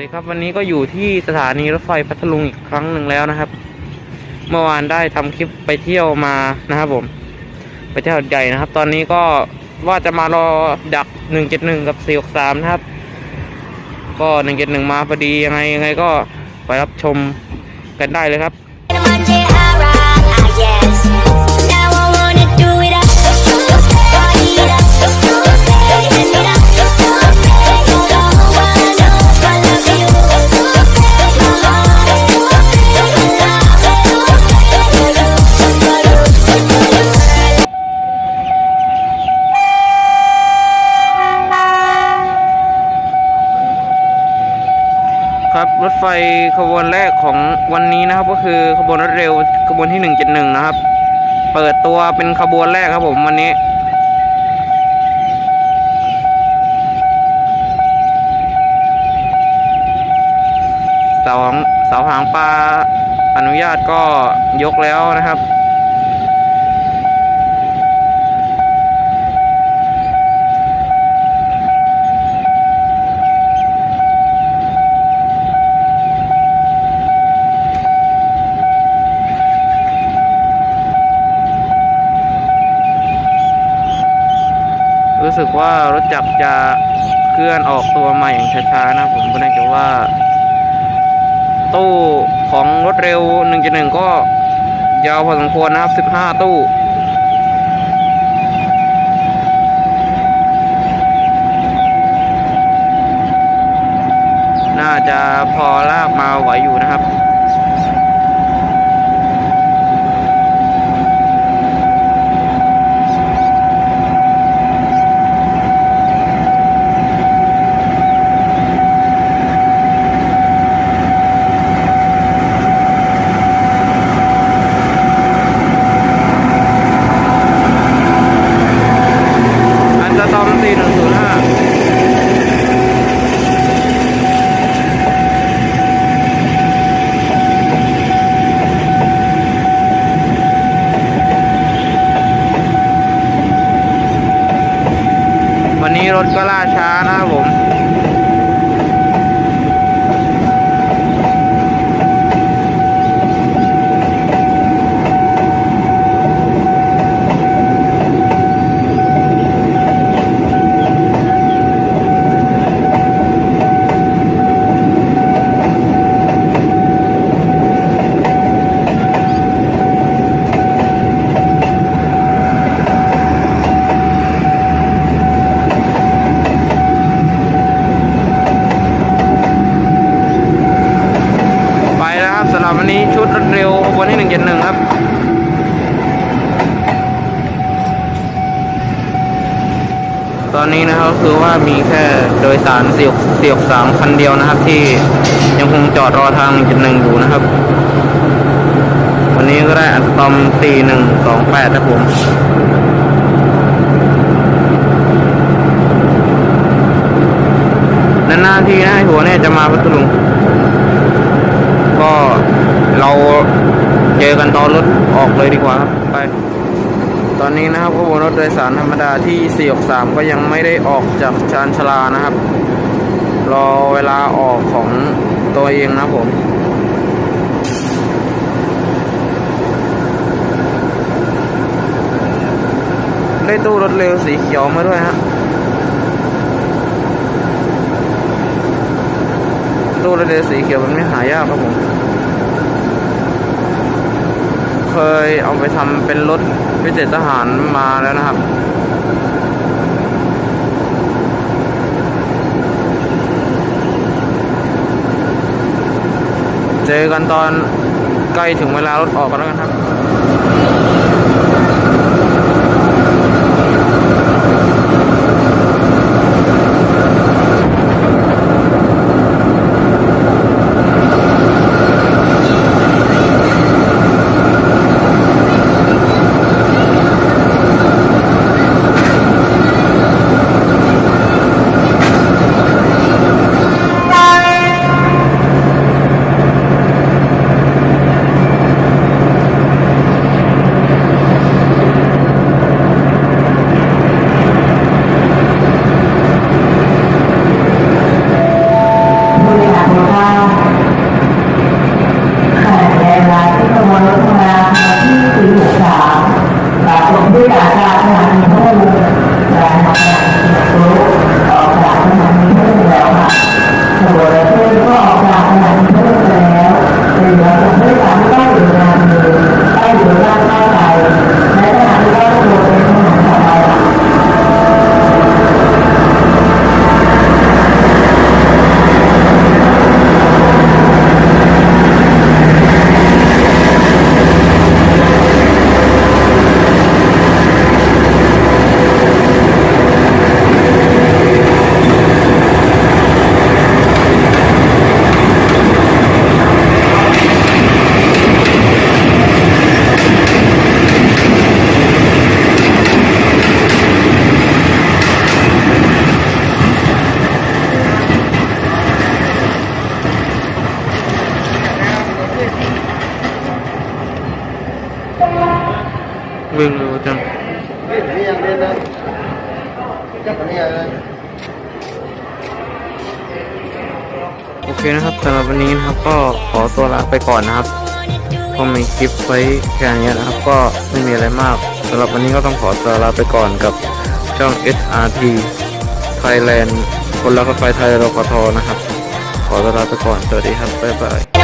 ดีครับวันนี้ก็อยู่ที่สถานีรถไฟพัทลุงอีกครั้งหนึ่งแล้วนะครับ เมื่อวานได้ทำคลิปไปเที่ยวมานะครับผม ไปเที่ยวใหญ่นะครับ ตอนนี้ก็ว่าจะมารอดักหนึ่งเจ็ดหนึ่งกับสี่หกสามนะครับ ก็หนึ่งเจ็ดหนึ่งมาพอดียังไงยังไงก็ไปรับชมกันได้เลยครับ ขบวนแรกของวันนี้นะครับ ก็คือขบวนรถเร็วขบวนที่หนึ่งเจ็ดหนึ่งนะครับ เปิดตัวเป็นขบวนแรกครับผมวันนี้เสาหางเสาหางปลาอนุญาตก็ยกแล้วนะครับ รู้สึกว่ารถจักรจะเคลื่อนออกตัวมาอย่างช้าๆนะผมก็เนื่องจากว่า ตู้ของรถเร็ว1.1ก็ยาวพอสมควรนะครับ 15 ตู้น่าจะพอลากมาไหวอยู่นะครับ อันจะตอม4105 วันนี้ร ถก็ล่าช้านะครับผม ไปแล้วครับสำหรับวันนี้ชุดรถ เร็วขบวนที่หนึ่งเจ็ดหนึ่งครับตอนนี้นะครับคือว่ามีแค่โดยสารเสียกเสียกสามคันเดียวนะครับ ที่ยังคงจอดรอทางจุดหนึ่งอยู่นะครับ วันนี้ก็ได้อัสตอมสี่หนึ่งสองแปดครับผมนานๆทีนะหัวเนี่ยจะมาพัทลุงก็เรา กันตอนรถออกเลยดีกว่าครับไป ตอนนี้นะครับขบวนรถโดยสารธรรมดาที่ 463 ก็ยังไม่ได้ออกจากชานชลานะครับ รอเวลาออกของตัวเองนะผมได้ตู้รถเร็วสีเขียวมาด้วยฮะ ตู้รถเรือสีเขียวมันไม่หายากครับผม เค ยเอาไปทำเป็นรถพิเศษทหารมาแล้วนะครับเจอกันตอนใกล้ถึงเวลารถออกกันแล้วกันครับ วิ่งเร็วจังนี่ยังเล่นนะจับอันนี้เลยโอเคนะครับสำหรับวันนี้นะครับก็ขอตัวลาไปก่อนนะครับก็มีคลิปไว้แค่นี้นะครับ ก็ไม่มีอะไรมากสำหรับวันนี้ก็ต้องขอตัวลาไปก่อนกับช่อง SRT Thailand คนรักรถไฟไทยรกทนะครับ ขอตัวลาไปก่อนสวัสดีครับบ๊ายบาย